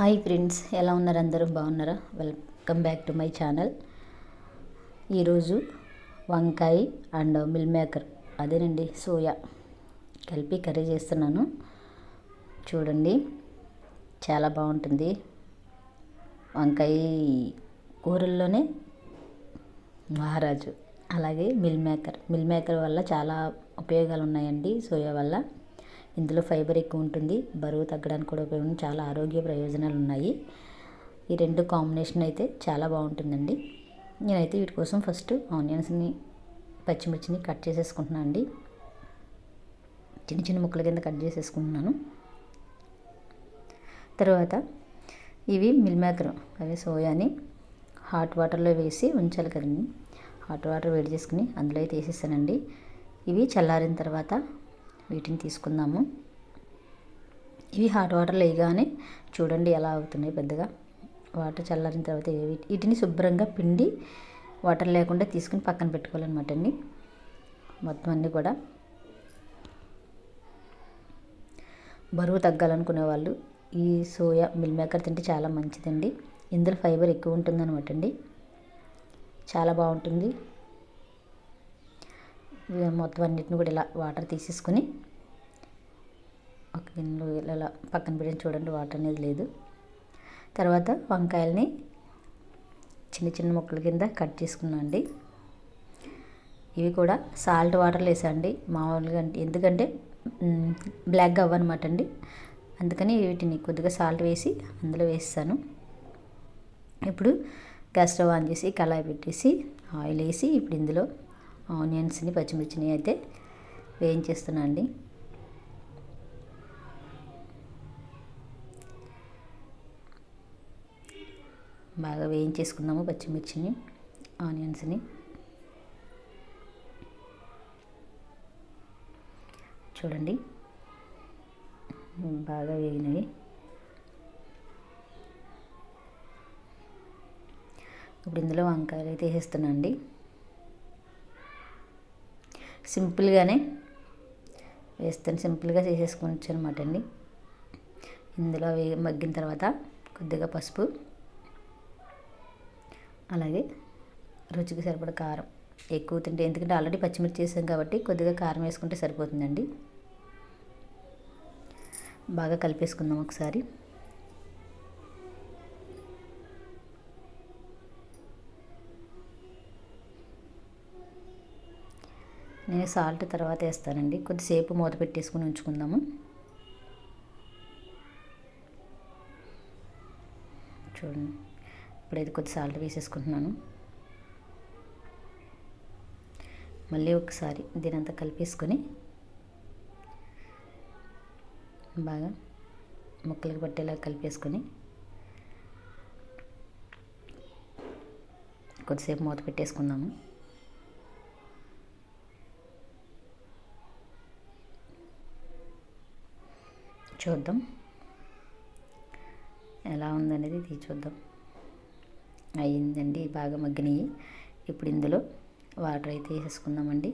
Hi friends ఎలా ఉన్నారు అందరూ? బాగున్నారా? Welcome back to my channel. ఈరోజు వంకాయ అండ్ మిల్ మేకర్ అదేనండి సోయా. కలిపి కర్రీ చేస్తున్నాను. చూడండి చాలా బాగుంటుంది. వంకాయ కూరల్లోనే మహారాజు. అలాగే మిల్ మేకర్. మిల్ మేకర్ వల్ల చాలా ఉపయోగాలు ఉన్నాయండి సోయా వల్ల. ఇందులో ఫైబర్ ఎక్కువ ఉంటుంది బరువు తగ్గడానికి కూడా ఉపయోగం చాలా ఆరోగ్య ప్రయోజనాలు ఉన్నాయి. ఈ రెండు కాంబినేషన్ అయితే చాలా బాగుంటుందండి. నేనైతే వీటి కోసం ఫస్ట్ ఆనియన్స్ని పచ్చిమిర్చిని కట్ చేసేసుకుంటున్నాను అండి. చిన్న చిన్న ముక్కల కింద కట్ చేసేసుకుంటున్నాను. తర్వాత ఇవి మిల్ మేకర్ అవి సోయాని హాట్ వాటర్లో వేసి ఉంచాలి కదండి. హాట్ వాటర్ వేడి చేసుకుని అందులో అయితే వేసేసానండి ఇవి చల్లారిన తర్వాత వీటిని తీసుకుందాము. ఇవి హాట్ వాటర్ లేగానే చూడండి ఎలా అవుతున్నాయి పెద్దగా. వాటర్ చల్లారిన తర్వాత వీటిని శుభ్రంగా పిండి వాటర్ లేకుండా తీసుకుని పక్కన పెట్టుకోవాలన్నమాట అండి. మొత్తం అన్నీ కూడా బరువు తగ్గాలనుకునే వాళ్ళు ఈ సోయా మిల్ మేకర్ తింటే చాలా మంచిదండి. ఇందులో ఫైబర్ ఎక్కువ ఉంటుంది అనమాట అండి. చాలా బాగుంటుంది. మొత్తం అన్నిటిని కూడా ఇలా వాటర్ తీసేసుకుని ఒక గిన్నెలో ఇలా పక్కన పెట్టి చూడండి వాటర్ అనేది లేదు. తర్వాత వంకాయలని చిన్న చిన్న ముక్కల కింద కట్ చేసుకున్నాను అండి. ఇవి కూడా సాల్ట్ వాటర్లో వేసండి మామూలుగా అంటే ఎందుకంటే బ్లాక్గా అవ్వనమాట అండి. అందుకని వీటిని కొద్దిగా సాల్ట్ వేసి అందులో వేస్తాను. ఇప్పుడు గ్యాస్ స్టవ్ ఆన్ చేసి కళాయి పెట్టేసి ఆయిల్ వేసి ఇప్పుడు ఇందులో ఆనియన్స్ని పచ్చిమిర్చిని అయితే వేయించేస్తున్నా అండి. బాగా వేయించేసుకుందాము పచ్చిమిర్చిని ఆనియన్స్ని. చూడండి. బాగా వేగినవి. ఇప్పుడు ఇందులో వంకాయలు అయితే వేస్తున్నా అండి సింపుల్గానే వేస్తాను. సింపుల్గా చేసేసుకోవచ్చు అనమాట అండి. ఇందులో వే మగ్గిన తర్వాత కొద్దిగా పసుపు. అలాగే రుచికి సరిపడ కారం ఎక్కువ తింటే ఎందుకంటే ఆల్రెడీ పచ్చిమిర్చి వేసాం కాబట్టి కొద్దిగా కారం వేసుకుంటే సరిపోతుందండి. బాగా కలిపేసుకుందాం ఒకసారి. నేను సాల్ట్ తర్వాత వేస్తానండి. కొద్దిసేపు మూత పెట్టేసుకుని ఉంచుకుందాము. చూడండి. ఇప్పుడైతే కొద్ది సాల్ట్ వేసేసుకుంటున్నాను. మళ్ళీ ఒకసారి దీనంతా కలిపేసుకొని బాగా ముక్కలకు పట్టేలా కలిపేసుకొని కొద్దిసేపు మూత పెట్టేసుకుందాము. చూద్దాం. ఎలా ఉందనేది తీసి చూద్దాం. అయ్యిందండి బాగా మగ్గినాయి. ఇప్పుడు ఇందులో వాటర్ అయితే వేసేసుకుందామండి.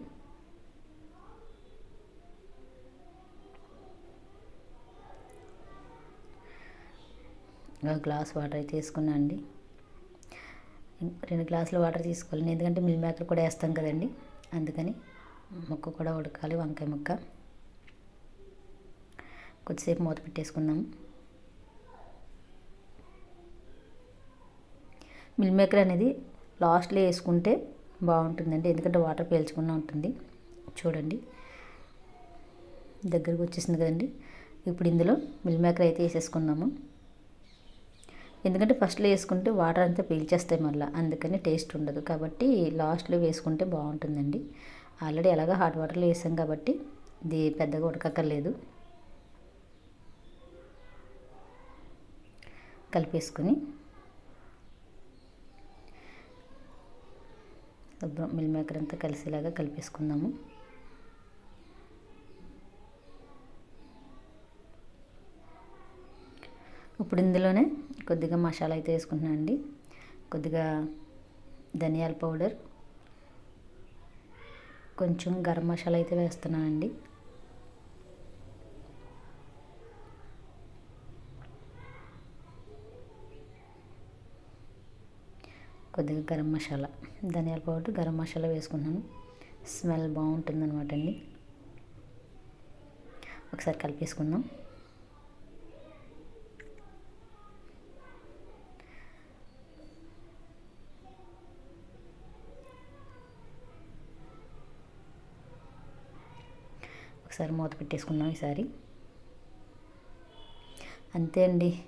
గ్లాస్ వాటర్ అయితే వేసుకున్నా అండి. రెండు గ్లాసులు వాటర్ తీసుకోవాలి ఎందుకంటే మిల్ మేకర్ కూడా వేస్తాం కదండి. అందుకని ముక్క కూడా ఉడకాలి వంకాయ ముక్క. కొద్దిసేపు మూత పెట్టేసుకుందాము మిల్ మేకర్ అనేది లాస్ట్లో వేసుకుంటే బాగుంటుందండి. ఎందుకంటే వాటర్ పీల్చకుండా ఉంటుంది. చూడండి. దగ్గరకు వచ్చేసింది కదండి. ఇప్పుడు ఇందులో మిల్ మేకర్ అయితే వేసేసుకుందాము. ఎందుకంటే ఫస్ట్లో వేసుకుంటే వాటర్ అంతా పీల్చేస్తాయి మళ్ళీ. అందుకని టేస్ట్ ఉండదు. కాబట్టి లాస్ట్లో వేసుకుంటే బాగుంటుందండి. ఆల్రెడీ ఎలాగో హాట్ వాటర్లో వేసాం కాబట్టి ఇది పెద్దగా ఉడకక్కర్లేదు. కలిపేసుకొని మిల్ మేకర్ అంతా కలిసేలాగా కలిపేసుకుందాము. ఇప్పుడు ఇందులోనే కొద్దిగా మసాలా అయితే వేసుకుంటున్నాను అండి. కొద్దిగా ధనియాల పౌడర్ కొంచెం గరం మసాలా అయితే వేస్తున్నానండి. కొద్దిగా గరం మసాలా ధనియాల పౌడర్ గరం మసాలా వేసుకున్నాను. స్మెల్ బాగుంటుంది అనమాట అండి. ఒకసారి కలిపేసుకుందాం. ఒకసారి మూత పెట్టేసుకుందాం ఈసారి. అంతే అండి.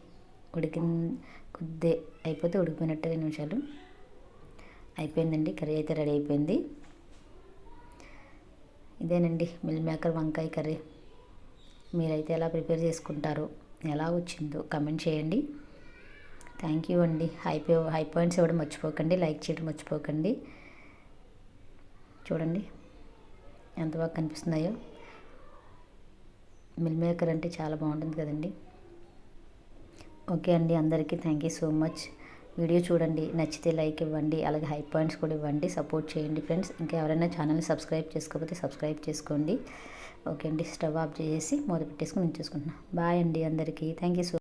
ఉడికిన కొద్ది అయిపోతే ఉడికిపోయినట్టు నిమిషాలు. అయిపోయిందండి కర్రీ అయితే రెడీ అయిపోయింది. ఇదేనండి మిల్ మేకర్ వంకాయ కర్రీ. మీరైతే ఎలా ప్రిపేర్ చేసుకుంటారో ఎలా వచ్చిందో కమెంట్ చేయండి. థ్యాంక్ యూ అండి. హై హై పాయింట్స్ ఇవ్వడం మర్చిపోకండి లైక్ చేయడం మర్చిపోకండి. చూడండి ఎంత బాగా కనిపిస్తున్నాయో. మిల్ మేకర్ అంటే చాలా బాగుంటుంది కదండి. ఓకే అండి అందరికీ thank you so much video చూడండి నచ్చితే లైక్ ఇవ్వండి అలాగే హై పాయింట్స్ కూడా ఇవ్వండి సపోర్ట్ చేయండి ఫ్రెండ్స్. ఇంకా ఎవరైనా ఛానల్ని సబ్స్క్రైబ్ చేసుకోకపోతే సబ్స్క్రైబ్ చేసుకోండి. ఓకే అండి స్టవ్ ఆఫ్ చేసి మొదలు పెట్టేసుకుని ఉంచేసుకుంటున్నాను బాయ్ అండి అందరికీ. Thank you so